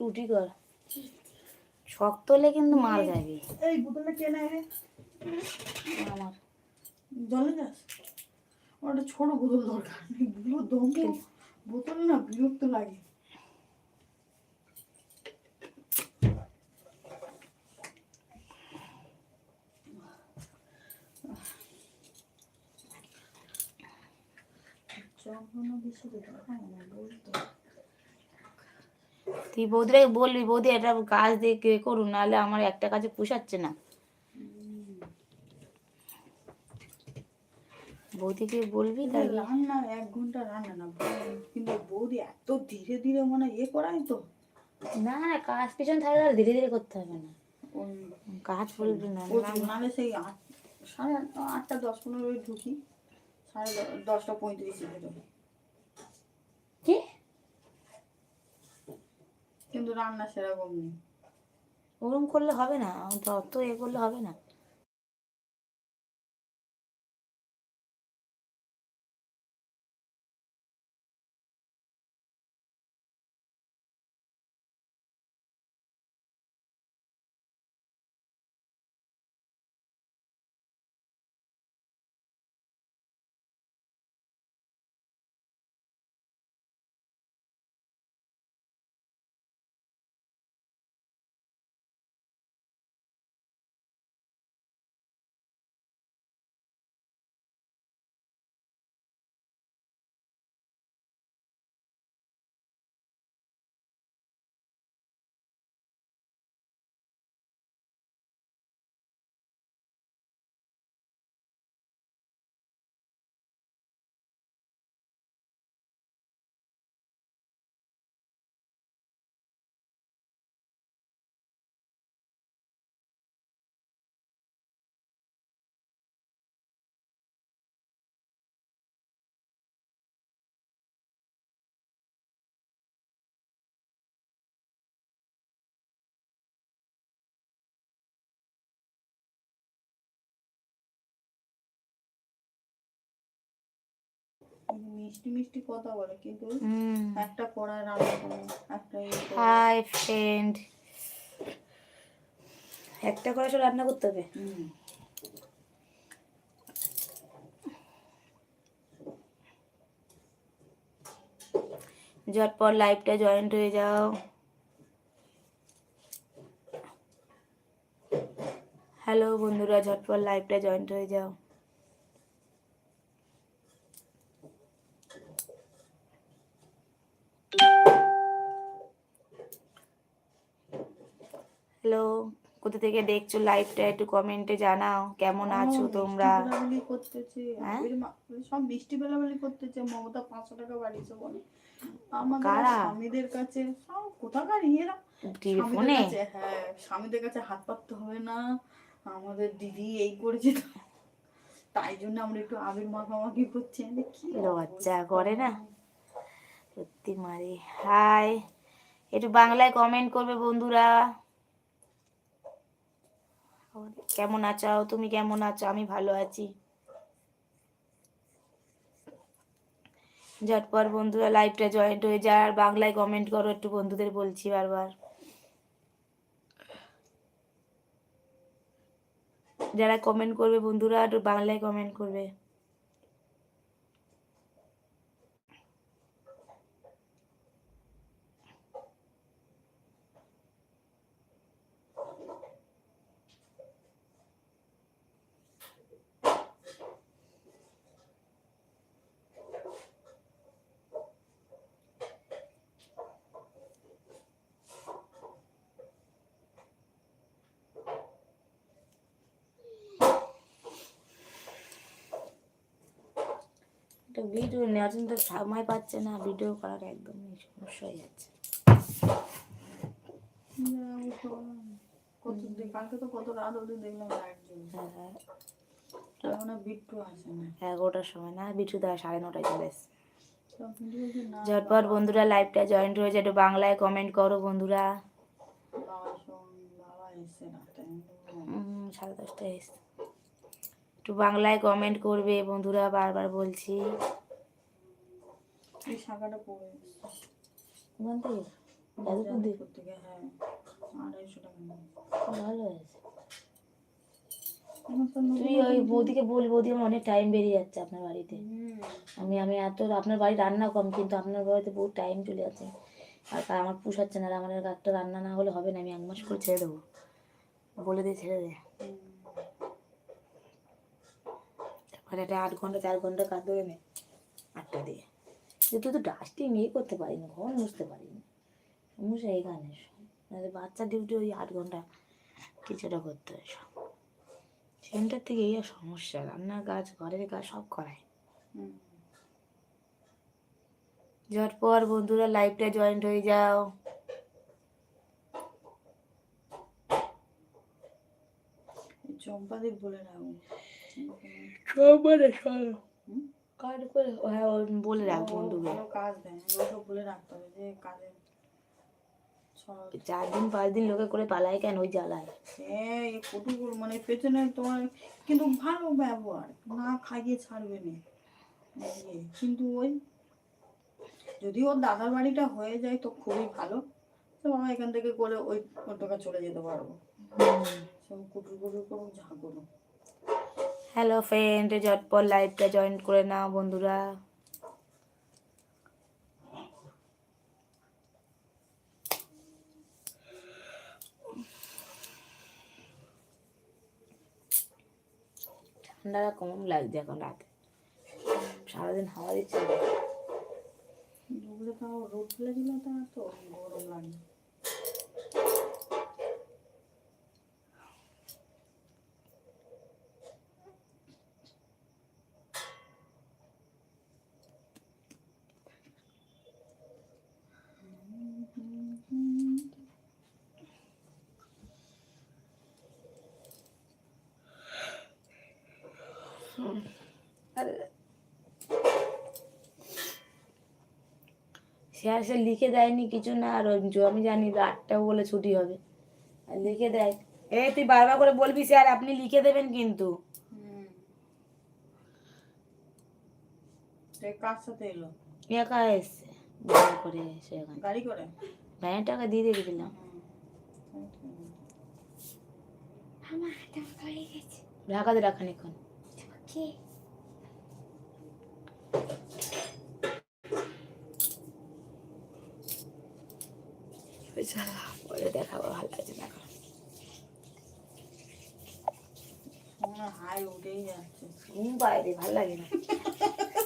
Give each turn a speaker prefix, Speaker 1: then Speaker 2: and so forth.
Speaker 1: রুটি কর। শক্ত হলে কিন্তু মার যাবে
Speaker 2: এই বোতলটা কে নেয় রে?
Speaker 1: আমার।
Speaker 2: জলে যাস। একটা ছোট বোতল দরকার দম বোতল না বিরক্ত লাগে।
Speaker 1: তুই বৌদিরাকে বলবি বৌদি এটা কাজ দিয়ে করুন নাহলে আমার একটা কাজে পুষাচ্ছে না। বৌদিকে বলবি
Speaker 2: রান্না এক ঘণ্টা রান্না না কিন্তু বৌদি এত ধীরে ধীরে মানে ইয়ে করাই তো।
Speaker 1: না না কাজ পিছন থাকলে আর ধীরে ধীরে করতে হবে না। কাজ বলবি না
Speaker 2: নাহলে সেই আট সাড়ে আটটা দশ পনেরো ঢুকি। সাড়ে দশটা পঁয়ত্রিশে বেরোই
Speaker 1: কি?
Speaker 2: কিন্তু রান্না সেরকম নেই।
Speaker 1: ওরম করলে হবে না অত এ করলে হবে না।
Speaker 2: মিষ্টি মিষ্টি কথা বলে কিন্তু একটা কড়াই রান্না করে একটা ইয়ে
Speaker 1: হাই ফ্রেন্ড। একটা করে সব রান্না করতে হবে। ঝটপট লাইভটা জয়েন্ট হয়ে যাও। হ্যালো বন্ধুরা ঝটপট লাইভটা জয়েন্ট হয়ে যাও। হ্যালো কোথা থেকে দেখছ লাইভটা একটু কমেন্টে জানাও কেমন আছো তোমরা? হ্যাঁ?
Speaker 2: সব মিষ্টি বেলাবেলি করতেছে মমতা পাঁচশো টাকা বাড়িয়েছে বলে। আমাদের? স্বামীদের কাছে সব কোথাকার ইয়েরা? স্বামীদের কাছে হ্যাঁ স্বামীদের কাছে হাত পাততে হবে না। আমাদের দিদি এই করেছে তাই জন্য আমরা একটু আবির মাখামাখি করছি। কি
Speaker 1: লজ্জা করে না? সত্যি মারি। হাই একটু বাংলায় কমেন্ট করবে বন্ধুরা। কেমন আছো? তুমি কেমন আছো? আমি ভালো আছি। ঝটপট বন্ধুরা লাইভটা জয়েন্ট হয়ে যায় আর বাংলায় কমেন্ট করো, একটু বন্ধুদের বলছি বারবার। যারা কমেন্ট করবে বন্ধুরা, একটু বাংলায় কমেন্ট করবে। একটা ভিডিও নেওয়ার জন্য তো সময় পাচ্ছে না ভিডিও করার একদমই সমস্যা হয়ে যাচ্ছে।
Speaker 2: তো তো
Speaker 1: হ্যাঁ,
Speaker 2: এখন আর না।
Speaker 1: এগারোটার সময় না দা সাড়ে নটায় চলে এসছে। ঝটপট বন্ধুরা লাইভটা জয়েন্ট হয়েছে একটু বাংলায় কমেন্ট করো বন্ধুরা। সাড়ে দশটায় এসছে। একটু বাংলায় কমেন্ট করবে বন্ধুরা বারবার বলছি।
Speaker 2: হ্যাঁ
Speaker 1: তুই ওই বৌদিকে বল বৌদি আমার অনেক টাইম বেরিয়ে যাচ্ছে আপনার বাড়িতে।
Speaker 2: হুম,
Speaker 1: আমি আমি এত আপনার বাড়ি রান্না কম কিন্তু আপনার বাড়িতে বহু টাইম চলে যাচ্ছে। আর তা আমার পুষাচ্ছে না আর আমার একটা রান্না না হলে হবে না আমি এক মাস করে ছেড়ে দেবো। বলে দিয়ে ছেড়ে দে। তারপরে একটা আট ঘণ্টা চার ঘণ্টা কাজ ধরে নে। আটটা দিয়ে। কিন্তু তো ডাস্টিং এই করতে পারিনি ঘর মুছতে পারিনি। সমস্যা এইখানে নাহলে বাচ্চা ডিউটি ওই আট ঘণ্টা কিছুটা করতে হয় সব। সেন্টার থেকে এই সমস্যা রান্নার কাজ ঘরের কাজ সব করায়।
Speaker 2: হুম।
Speaker 1: ঝটপট বন্ধুরা লাইভটা জয়েন্ট হয়ে যাও।
Speaker 2: চম্পাদের বলে রাখব হুম?
Speaker 1: কাজ করে হ্যাঁ ও বলে রাখ বন্ধুকে।
Speaker 2: কাজ দেয় ওসব বলে রাখতে হবে যে কাজে
Speaker 1: চার দিন পাঁচ দিন লোকে করে পালায় কেন? ওই জ্বালায়।
Speaker 2: হ্যাঁ এই কটুকুর মানে পেছনে তোমার কিন্তু ভালো ব্যবহার না খাইয়ে ছাড়বে না? কিন্তু ওই যদি ওর দাদার বাড়িটা হয়ে যায় তো খুবই ভালো। তো আমরা এখান থেকে করে ওই ওর টাকা চলে যেতে পারব। সব কুটুর কুটুর করুক যা করুক।
Speaker 1: হ্যালো ফ্রেন্ড ঝটপট লাইভটা জয়েন করে নাও বন্ধুরা। ঠান্ডাটা কম লাগছে এখন রাতে। সারাদিন হাওয়া দিচ্ছে।
Speaker 2: রোদ ফেলে দিলে তো তো গরম লাগে
Speaker 1: সে আর সে লিখে দেয়নি কিছু না আর আমি জানি আটটা বলে ছুটি হবে। আর লিখে দেয়। এই তুই বারবার করে বলবি স্যার আপনি লিখে দেবেন কিন্তু।
Speaker 2: কার সাথে এলো?
Speaker 1: একা এসছে। করে এসে
Speaker 2: গাড়ি করে?
Speaker 1: ভ্যানের টাকা দিয়ে দিয়েছিলাম
Speaker 2: হুম।
Speaker 1: ঢাকাতে রাখান এখন পরে দেখাবো ভালো
Speaker 2: লাগছে না
Speaker 1: ঘুম পায় ভালো লাগে না।